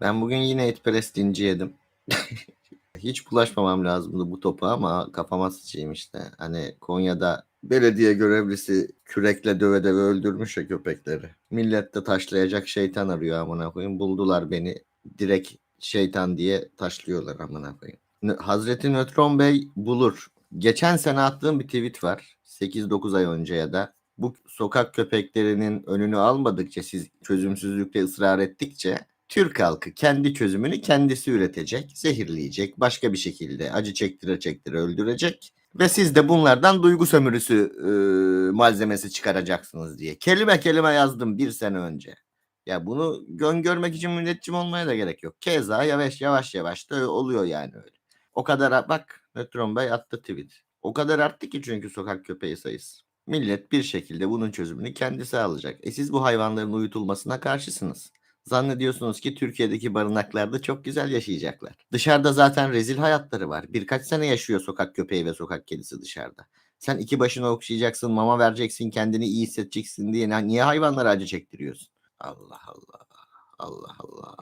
Ben bugün yine etperest inci yedim. Hiç bulaşmamam lazımdı bu topa ama kafama sıçayım işte. Hani Konya'da belediye görevlisi kürekle döve döve öldürmüş ya köpekleri. Millet de taşlayacak şeytan arıyor amına koyayım. Buldular beni direkt şeytan diye taşlıyorlar amına koyayım. Hazreti Nötron Bey bulur. Geçen sene attığım bir tweet var. 8-9 ay önce ya da bu sokak köpeklerinin önünü almadıkça siz çözümsüzlükte ısrar ettikçe Türk halkı kendi çözümünü kendisi üretecek, zehirleyecek, başka bir şekilde acı çektire çektire öldürecek ve siz de bunlardan duygu sömürüsü e, malzemesi çıkaracaksınız diye. Kelime kelime yazdım bir sene önce. Ya bunu görmek için müneccim olmaya da gerek yok. Keza yavaş yavaş yavaş da oluyor yani öyle. O kadar bak Nötron Bey attı tweet. O kadar arttı ki çünkü sokak köpeği sayısı. Millet bir şekilde bunun çözümünü kendisi alacak. E siz bu hayvanların uyutulmasına karşısınız. Zannediyorsunuz ki Türkiye'deki barınaklarda çok güzel yaşayacaklar. Dışarıda zaten rezil hayatları var. Birkaç sene yaşıyor sokak köpeği ve sokak kedisi dışarıda. Sen iki başına okşayacaksın, mama vereceksin, kendini iyi hissedeceksin diye niye hayvanlara acı çektiriyorsun? Allah Allah. Allah Allah.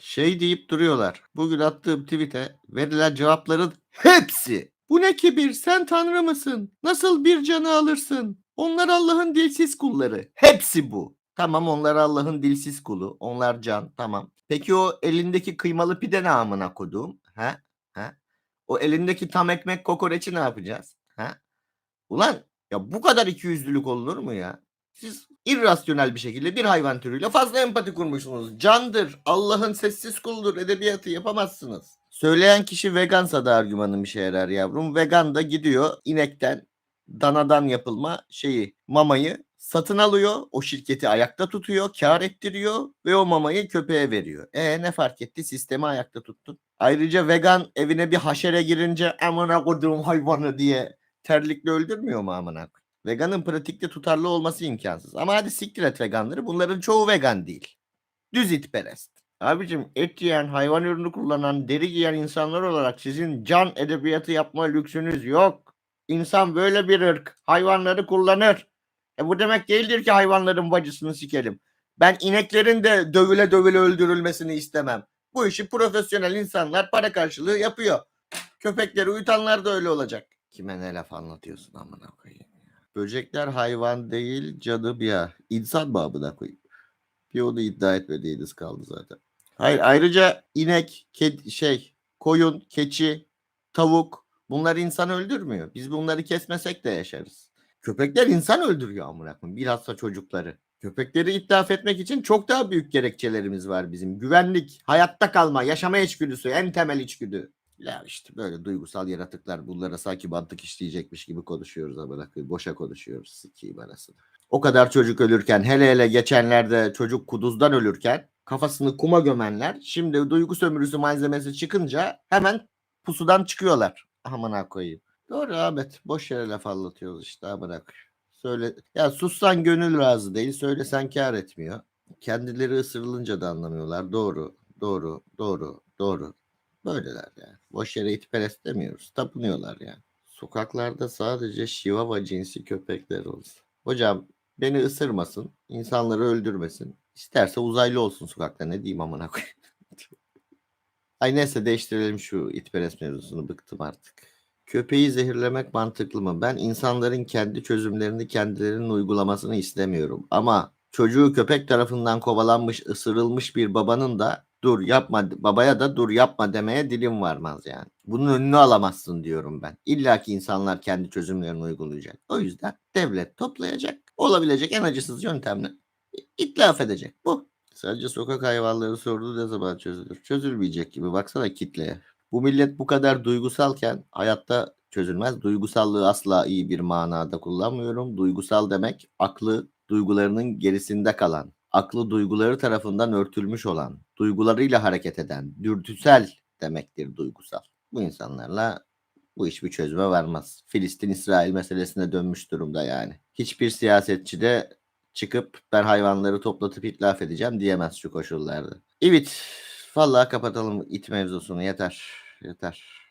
Şey deyip duruyorlar. Bugün attığım tweet'e verilen cevapların hepsi. Bu ne kibir? Sen tanrı mısın? Nasıl bir canı alırsın? Onlar Allah'ın dilsiz kulları. Hepsi bu. Tamam onlar Allah'ın dilsiz kulu. Onlar can. Tamam. Peki o elindeki kıymalı pide ne amına koduğum? Ha? Ha? O elindeki tam ekmek kokoreçi ne yapacağız? Ha? Ulan ya bu kadar ikiyüzlülük olur mu ya? Siz irrasyonel bir şekilde bir hayvan türüyle fazla empati kurmuşsunuz. Candır, Allah'ın sessiz kuludur, edebiyatı yapamazsınız. Söyleyen kişi vegansa da argümanın bir şey yarar yavrum. Vegan da gidiyor inekten, danadan yapılma şeyi, mamayı satın alıyor. O şirketi ayakta tutuyor, kar ettiriyor ve o mamayı köpeğe veriyor. E ne fark etti? Sistemi ayakta tuttun. Ayrıca vegan evine bir haşere girince amına koduğum hayvanı diye terlikle öldürmüyor mu amına? Veganın pratikte tutarlı olması imkansız. Ama hadi siktir et veganları. Bunların çoğu vegan değil. Düz itperest. Abicim et yiyen, hayvan ürünü kullanan, deri giyen insanlar olarak sizin can edebiyatı yapma lüksünüz yok. İnsan böyle bir ırk. Hayvanları kullanır. E bu demek değildir ki hayvanların bacısını sikelim. Ben ineklerin de dövüle dövüle öldürülmesini istemem. Bu işi profesyonel insanlar para karşılığı yapıyor. Köpekleri uyutanlar da öyle olacak. Kime ne laf anlatıyorsun amına koyayım. Böcekler hayvan değil bir ya. İnsan babına koyayım. Bir onu iddia etmediğiniz kaldı zaten. Hayır ayrıca inek, kedi, şey, koyun, keçi, tavuk bunlar insan öldürmüyor. Biz bunları kesmesek de yaşarız. Köpekler insan öldürüyor amına koyayım. Bilhassa çocukları. Köpekleri ithaf etmek için çok daha büyük gerekçelerimiz var bizim. Güvenlik, hayatta kalma, yaşama içgüdüsü, en temel içgüdü. Ya işte böyle duygusal yaratıklar bunlara sanki mantık işleyecekmiş gibi konuşuyoruz amına koyayım. Boşa konuşuyoruz sikiyim arasını. O kadar çocuk ölürken hele hele geçenlerde çocuk kuduzdan ölürken kafasını kuma gömenler şimdi duygu sömürüsü malzemesi çıkınca hemen pusudan çıkıyorlar. Amına koyayım. Doğru Ahmet. Boş yere laf anlatıyoruz işte amına. Söyle ya sussan gönül razı değil, söylesen kar etmiyor. Kendileri ısırılınca da anlamıyorlar. Doğru, doğru, doğru, doğru. Böyleler yani. Boş yere itperest demiyoruz. Tapınıyorlar yani. Sokaklarda sadece şivava cinsi köpekler olsun. Hocam beni ısırmasın, insanları öldürmesin. İsterse uzaylı olsun sokakta ne diyeyim amına koyayım. Ay neyse değiştirelim şu itperest mevzusunu bıktım artık. Köpeği zehirlemek mantıklı mı? Ben insanların kendi çözümlerini kendilerinin uygulamasını istemiyorum. Ama çocuğu köpek tarafından kovalanmış, ısırılmış bir babanın da dur yapma babaya da dur yapma demeye dilim varmaz yani. Bunun önünü alamazsın diyorum ben. İlla ki insanlar kendi çözümlerini uygulayacak. O yüzden devlet toplayacak. Olabilecek en acısız yöntemle itlaf edecek. Bu. Sadece sokak hayvanları sorunu ne zaman çözülür? Çözülmeyecek gibi. Baksana kitleye. Bu millet bu kadar duygusalken hayatta çözülmez. Duygusallığı asla iyi bir manada kullanmıyorum. Duygusal demek aklı duygularının gerisinde kalan, aklı duyguları tarafından örtülmüş olan, duygularıyla hareket eden, dürtüsel demektir duygusal. Bu insanlarla bu iş bir çözüme varmaz. Filistin-İsrail meselesine dönmüş durumda yani. Hiçbir siyasetçi de çıkıp ben hayvanları toplatıp itlaf edeceğim diyemez şu koşullarda. Evet. Vallahi kapatalım it mevzusunu yeter. Yeter.